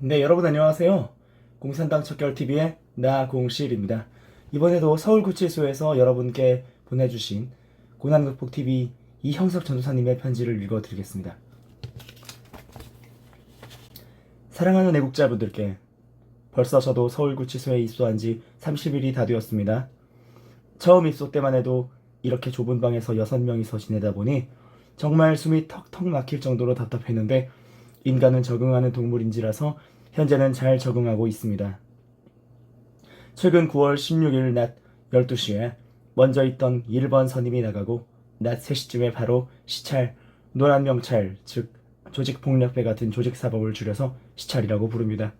네, 여러분 안녕하세요. 공산당 척결TV의 나공실입니다. 이번에도 서울구치소에서 여러분께 보내주신 고난극복TV 이형석 전도사님의 편지를 읽어드리겠습니다. 사랑하는 애국자분들께 벌써 저도 서울구치소에 입소한 지 30일이 다 되었습니다. 처음 입소 때만 해도 이렇게 좁은 방에서 6명이서 지내다 보니 정말 숨이 턱턱 막힐 정도로 답답했는데 인간은 적응하는 동물인지라서 현재는 잘 적응하고 있습니다. 최근 9월 16일 낮 12시에 먼저 있던 1번 선임이 나가고 낮 3시쯤에 바로 시찰, 노란명찰, 즉 조직폭력배 같은 조직사법을 줄여서 시찰이라고 부릅니다.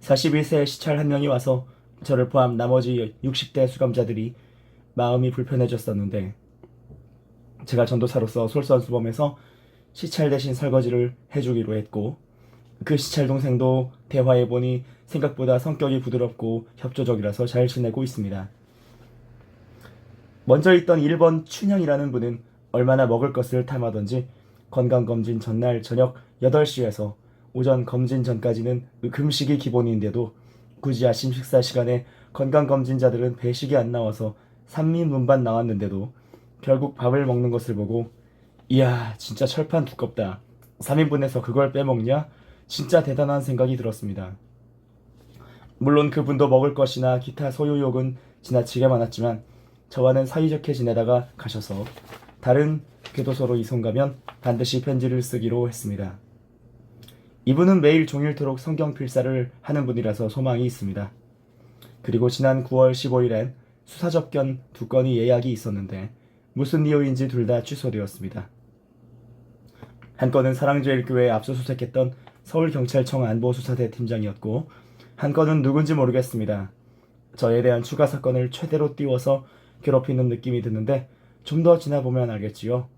41세 시찰 한 명이 와서 저를 포함 나머지 60대 수감자들이 마음이 불편해졌었는데 제가 전도사로서 솔선수범해서 시찰 대신 설거지를 해주기로 했고 그 시찰 동생도 대화해보니 생각보다 성격이 부드럽고 협조적이라서 잘 지내고 있습니다. 먼저 있던 1번 춘향이라는 분은 얼마나 먹을 것을 탐하던지 건강검진 전날 저녁 8시에서 오전 검진 전까지는 금식이 기본인데도 굳이 아침 식사 시간에 건강검진자들은 배식이 안 나와서 삼민분반 나왔는데도 결국 밥을 먹는 것을 보고 이야 진짜 철판 두껍다 3인분에서 그걸 빼먹냐? 진짜 대단한 생각이 들었습니다. 물론 그분도 먹을 것이나 기타 소유욕은 지나치게 많았지만 저와는 사이좋게 지내다가 가셔서 다른 교도소로 이송 가면 반드시 편지를 쓰기로 했습니다. 이분은 매일 종일토록 성경 필사를 하는 분이라서 소망이 있습니다. 그리고 지난 9월 15일엔 수사 접견 두 건이 예약이 있었는데 무슨 이유인지 둘 다 취소되었습니다. 한 건은 사랑제일교회에 압수수색했던 서울경찰청 안보수사대 팀장이었고 한 건은 누군지 모르겠습니다. 저에 대한 추가 사건을 최대로 띄워서 괴롭히는 느낌이 드는데 좀 더 지나보면 알겠지요.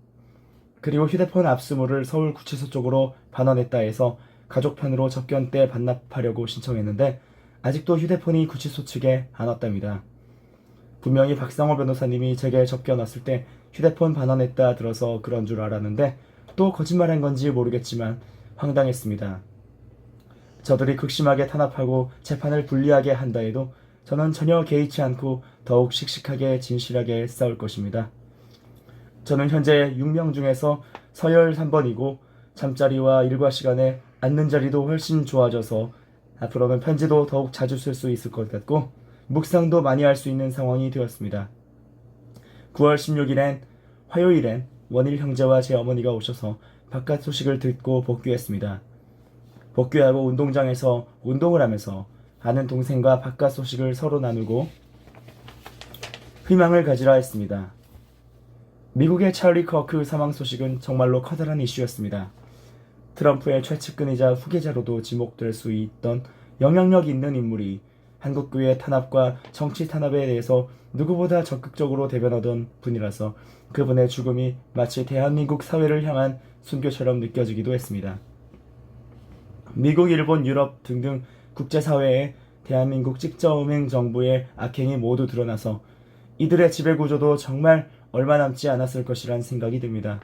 그리고 휴대폰 압수물을 서울구치소 쪽으로 반환했다 해서 가족 편으로 접견 때 반납하려고 신청했는데 아직도 휴대폰이 구치소 측에 안 왔답니다. 분명히 박상호 변호사님이 제게 접견 왔을 때 휴대폰 반환했다 들어서 그런 줄 알았는데 또 거짓말한 건지 모르겠지만 황당했습니다. 저들이 극심하게 탄압하고 재판을 불리하게 한다 해도 저는 전혀 개의치 않고 더욱 씩씩하게 진실하게 싸울 것입니다. 저는 현재 6명 중에서 서열 3번이고 잠자리와 일과 시간에 앉는 자리도 훨씬 좋아져서 앞으로는 편지도 더욱 자주 쓸 수 있을 것 같고 묵상도 많이 할 수 있는 상황이 되었습니다. 9월 16일엔 화요일엔 원일 형제와 제 어머니가 오셔서 바깥 소식을 듣고 복귀했습니다. 복귀하고 운동장에서 운동을 하면서 아는 동생과 바깥 소식을 서로 나누고 희망을 가지라 했습니다. 미국의 찰리 커크 사망 소식은 정말로 커다란 이슈였습니다. 트럼프의 최측근이자 후계자로도 지목될 수 있던 영향력 있는 인물이 한국교회 탄압과 정치 탄압에 대해서 누구보다 적극적으로 대변하던 분이라서 그분의 죽음이 마치 대한민국 사회를 향한 순교처럼 느껴지기도 했습니다. 미국, 일본, 유럽 등등 국제사회에 대한민국 직저음행 정부의 악행이 모두 드러나서 이들의 지배구조도 정말 얼마 남지 않았을 것이란 생각이 듭니다.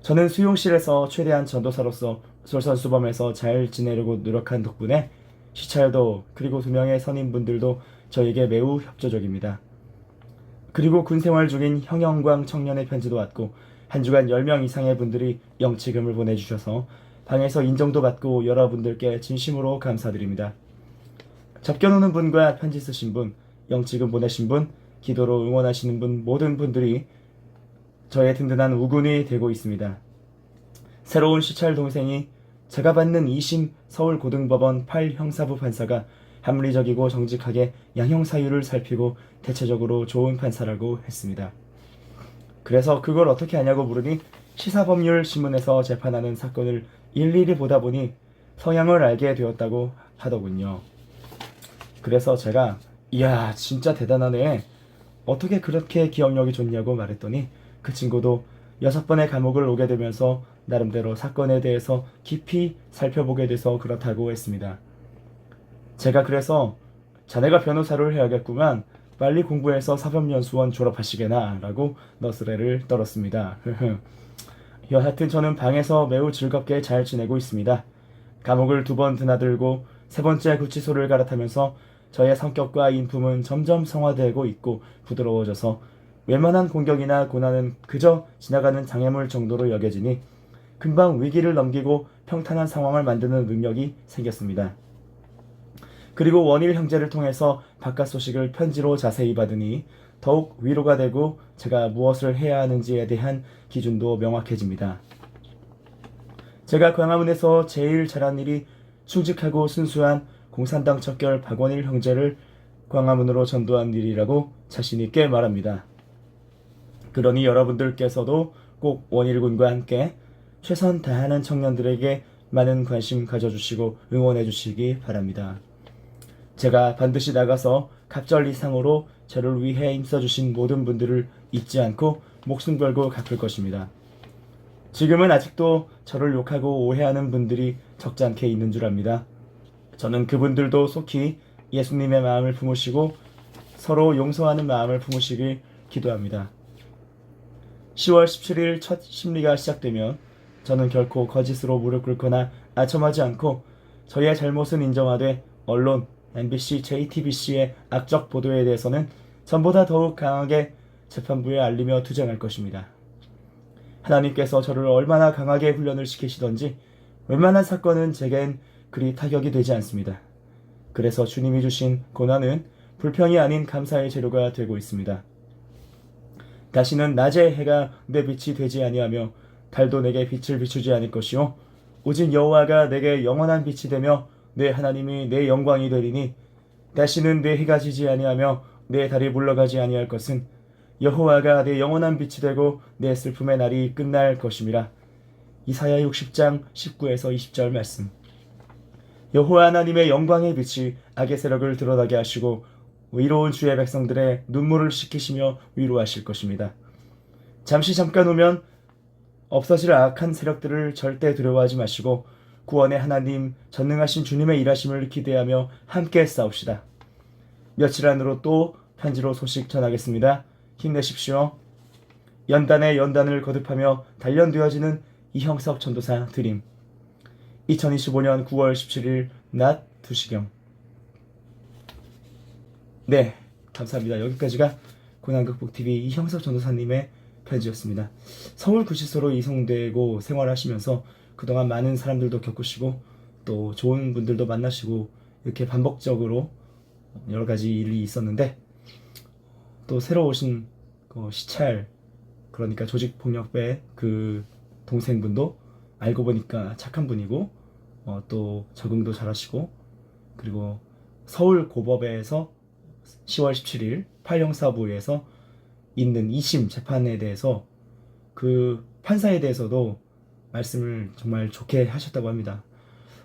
저는 수용실에서 최대한 전도사로서 솔선수범해서 잘 지내려고 노력한 덕분에 시찰도 그리고 두 명의 선임분들도 저에게 매우 협조적입니다. 그리고 군 생활 중인 형영광 청년의 편지도 왔고 한 주간 10명 이상의 분들이 영치금을 보내주셔서 방에서 인정도 받고 여러분들께 진심으로 감사드립니다. 접견 오는 분과 편지 쓰신 분, 영치금 보내신 분, 기도로 응원하시는 분 모든 분들이 저의 든든한 우군이 되고 있습니다. 새로운 시찰 동생이 제가 받는 2심 서울고등법원 8형사부 판사가 합리적이고 정직하게 양형 사유를 살피고 대체적으로 좋은 판사라고 했습니다. 그래서 그걸 어떻게 하냐고 물으니 시사법률 신문에서 재판하는 사건을 일일이 보다 보니 성향을 알게 되었다고 하더군요. 그래서 제가 이야 진짜 대단하네 어떻게 그렇게 기억력이 좋냐고 말했더니 그 친구도 여섯 번의 감옥을 오게 되면서 나름대로 사건에 대해서 깊이 살펴보게 돼서 그렇다고 했습니다. 제가 그래서 자네가 변호사를 해야겠구만 빨리 공부해서 사법연수원 졸업하시게나 라고 너스레를 떨었습니다. 여하튼 저는 방에서 매우 즐겁게 잘 지내고 있습니다. 감옥을 두 번 드나들고 세 번째 구치소를 갈아타면서 저의 성격과 인품은 점점 성화되고 있고 부드러워져서 웬만한 공격이나 고난은 그저 지나가는 장애물 정도로 여겨지니 금방 위기를 넘기고 평탄한 상황을 만드는 능력이 생겼습니다. 그리고 원일 형제를 통해서 바깥 소식을 편지로 자세히 받으니 더욱 위로가 되고 제가 무엇을 해야 하는지에 대한 기준도 명확해집니다. 제가 광화문에서 제일 잘한 일이 충직하고 순수한 공산당 척결 박원일 형제를 광화문으로 전도한 일이라고 자신있게 말합니다. 그러니 여러분들께서도 꼭 원일군과 함께 최선 다하는 청년들에게 많은 관심 가져주시고 응원해 주시기 바랍니다. 제가 반드시 나가서 갑절 이상으로 저를 위해 힘써주신 모든 분들을 잊지 않고 목숨 걸고 갚을 것입니다. 지금은 아직도 저를 욕하고 오해하는 분들이 적잖게 있는 줄 압니다. 저는 그분들도 속히 예수님의 마음을 품으시고 서로 용서하는 마음을 품으시길 기도합니다. 10월 17일 첫 심리가 시작되면 저는 결코 거짓으로 무릎 꿇거나 아첨하지 않고 저의 잘못은 인정하되 언론, MBC, JTBC의 악적 보도에 대해서는 전보다 더욱 강하게 재판부에 알리며 투쟁할 것입니다. 하나님께서 저를 얼마나 강하게 훈련을 시키시던지 웬만한 사건은 제겐 그리 타격이 되지 않습니다. 그래서 주님이 주신 고난은 불평이 아닌 감사의 재료가 되고 있습니다. 다시는 낮의 해가 내 빛이 되지 아니하며 달도 내게 빛을 비추지 않을 것이요. 오직 여호와가 내게 영원한 빛이 되며 내 하나님이 내 영광이 되리니 다시는 내 해가 지지 아니하며 내 달이 물러가지 아니할 것은 여호와가 내 영원한 빛이 되고 내 슬픔의 날이 끝날 것임이라. 이사야 60장 19에서 20절 말씀. 여호와 하나님의 영광의 빛이 악의 세력을 드러나게 하시고 의로운 주의 백성들의 눈물을 씻기시며 위로하실 것입니다. 잠시 잠깐 오면 없어질 악한 세력들을 절대 두려워하지 마시고 구원의 하나님 전능하신 주님의 일하심을 기대하며 함께 싸웁시다. 며칠 안으로 또 편지로 소식 전하겠습니다. 힘내십시오. 연단에 연단을 거듭하며 단련되어지는 이형석 전도사 드림 2025년 9월 17일 낮 2시경 네 감사합니다. 여기까지가 고난극복TV 이형석 전도사님의 편지였습니다. 서울 구치소로 이송되고 생활하시면서 그동안 많은 사람들도 겪으시고 또 좋은 분들도 만나시고 이렇게 반복적으로 여러 가지 일이 있었는데 또 새로 오신 그 시찰 그러니까 조직 폭력배 그 동생분도 알고 보니까 착한 분이고 어, 또 적응도 잘하시고 그리고 서울 고법에서 10월 17일 팔형사부에서 있는 2심 재판에 대해서 그 판사에 대해서도 말씀을 정말 좋게 하셨다고 합니다.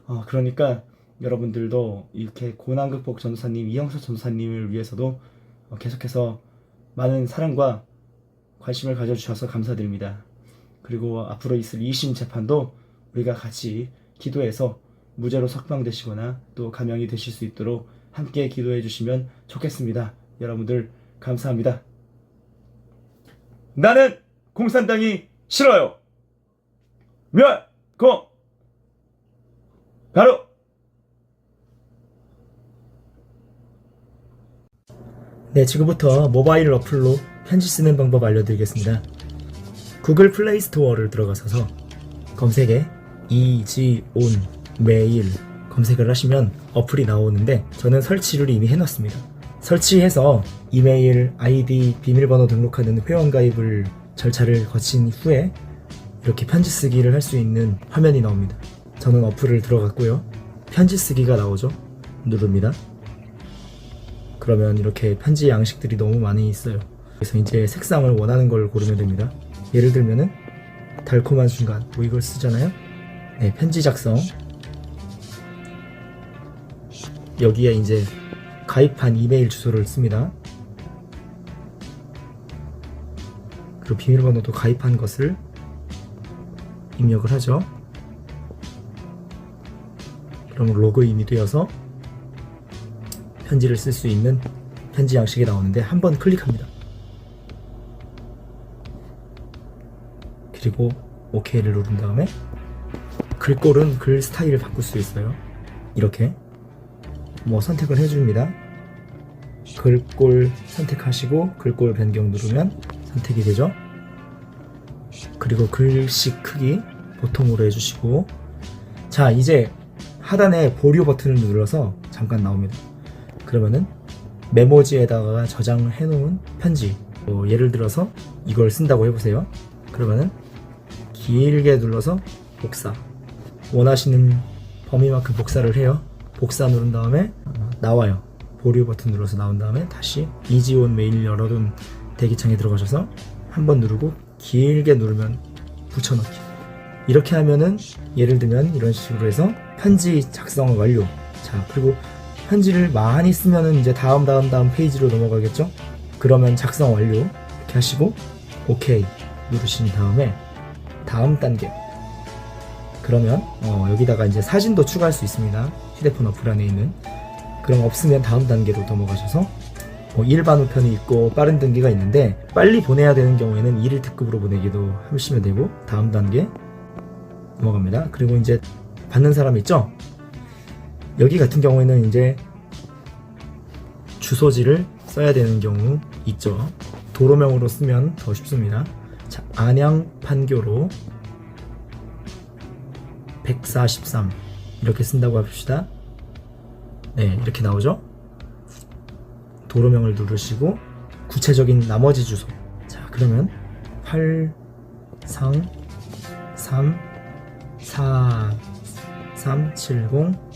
어, 그러니까 여러분들도 이렇게 고난극복 전도사님 이영석 전도사님을 위해서도 어, 계속해서 많은 사랑과 관심을 가져주셔서 감사드립니다. 그리고 앞으로 있을 2심 재판도 우리가 같이 기도해서 무죄로 석방되시거나 또 감형이 되실 수 있도록 함께 기도해 주시면 좋겠습니다. 여러분들 감사합니다. 나는 공산당이 싫어요. 멸, 공, 바로. 네, 지금부터 모바일 어플로 편지 쓰는 방법 알려드리겠습니다. 구글 플레이 스토어를 들어가셔서 검색에 이지온 메일 검색을 하시면 어플이 나오는데 저는 설치를 이미 해놨습니다. 설치해서 이메일, 아이디, 비밀번호 등록하는 회원가입을 절차를 거친 후에 이렇게 편지 쓰기를 할 수 있는 화면이 나옵니다. 저는 어플을 들어갔고요. 편지 쓰기가 나오죠. 누릅니다. 그러면 이렇게 편지 양식들이 너무 많이 있어요. 그래서 이제 색상을 원하는 걸 고르면 됩니다. 예를 들면은 달콤한 순간 뭐 이걸 쓰잖아요. 네, 편지 작성. 여기에 이제 가입한 이메일 주소를 씁니다. 그리고 비밀번호도 가입한 것을 입력을 하죠. 그럼 로그인이 되어서 편지를 쓸 수 있는 편지 양식이 나오는데 한번 클릭합니다. 그리고 OK를 누른 다음에 글꼴은 글 스타일을 바꿀 수 있어요. 이렇게 뭐 선택을 해줍니다. 글꼴 선택하시고 글꼴 변경 누르면 선택이 되죠. 그리고 글씨 크기 보통으로 해주시고 자 이제 하단에 보류 버튼을 눌러서 잠깐 나옵니다. 그러면은 메모지에다가 저장해 놓은 편지 뭐 예를 들어서 이걸 쓴다고 해보세요. 그러면은 길게 눌러서 복사 원하시는 범위만큼 복사를 해요. 복사 누른 다음에 어, 나와요. 보류 버튼 눌러서 나온 다음에 다시 이지온 메일 열어둔 대기창에 들어가셔서 한 번 누르고 길게 누르면 붙여넣기. 이렇게 하면은 예를 들면 이런 식으로 해서 편지 작성 완료. 자 그리고 편지를 많이 쓰면은 이제 다음 다음 다음 페이지로 넘어가겠죠? 그러면 작성 완료 이렇게 하시고 오케이 누르신 다음에 다음 단계 그러면 어, 여기다가 이제 사진도 추가할 수 있습니다. 휴대폰 어플 안에 있는. 그럼 없으면 다음 단계로 넘어가셔서 뭐 일반 우편이 있고 빠른 등기가 있는데 빨리 보내야 되는 경우에는 1일 특급으로 보내기도 하시면 되고 다음 단계 넘어갑니다. 그리고 이제 받는 사람 있죠? 여기 같은 경우에는 이제 주소지를 써야 되는 경우 있죠. 도로명으로 쓰면 더 쉽습니다. 자, 안양 판교로 143 이렇게 쓴다고 합시다. 네, 이렇게 나오죠? 도로명을 누르시고 구체적인 나머지 주소. 자, 그러면 8 3 3 4 3 7 0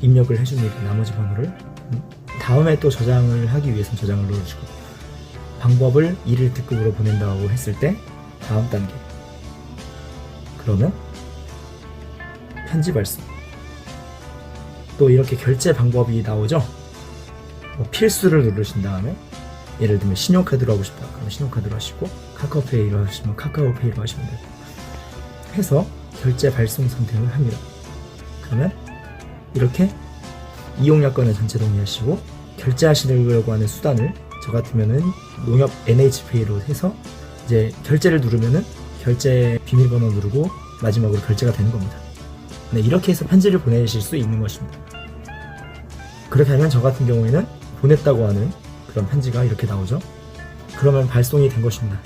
입력을 해줍니다. 나머지 번호를. 음, 다음에 또 저장을 하기 위해서 저장을 눌러주고 방법을 1일 특급으로 보낸다고 했을 때 다음 단계 그러면 편지 발송 또 이렇게 결제 방법이 나오죠? 뭐 필수를 누르신 다음에 예를 들면 신용카드로 하고 싶다. 그러면 신용카드로 하시고 카카오페이로 하시면 카카오페이로 하시면 되고 해서 결제 발송 선택을 합니다. 그러면 이렇게 이용 여건을 전체 동의하시고 결제하시려고 하는 수단을 저 같으면은 농협 NHPay로 해서 이제 결제를 누르면은 결제 비밀번호 누르고 마지막으로 결제가 되는 겁니다. 네, 이렇게 해서 편지를 보내실 수 있는 것입니다. 그렇게 하면 저 같은 경우에는 보냈다고 하는 그런 편지가 이렇게 나오죠. 그러면 발송이 된 것입니다.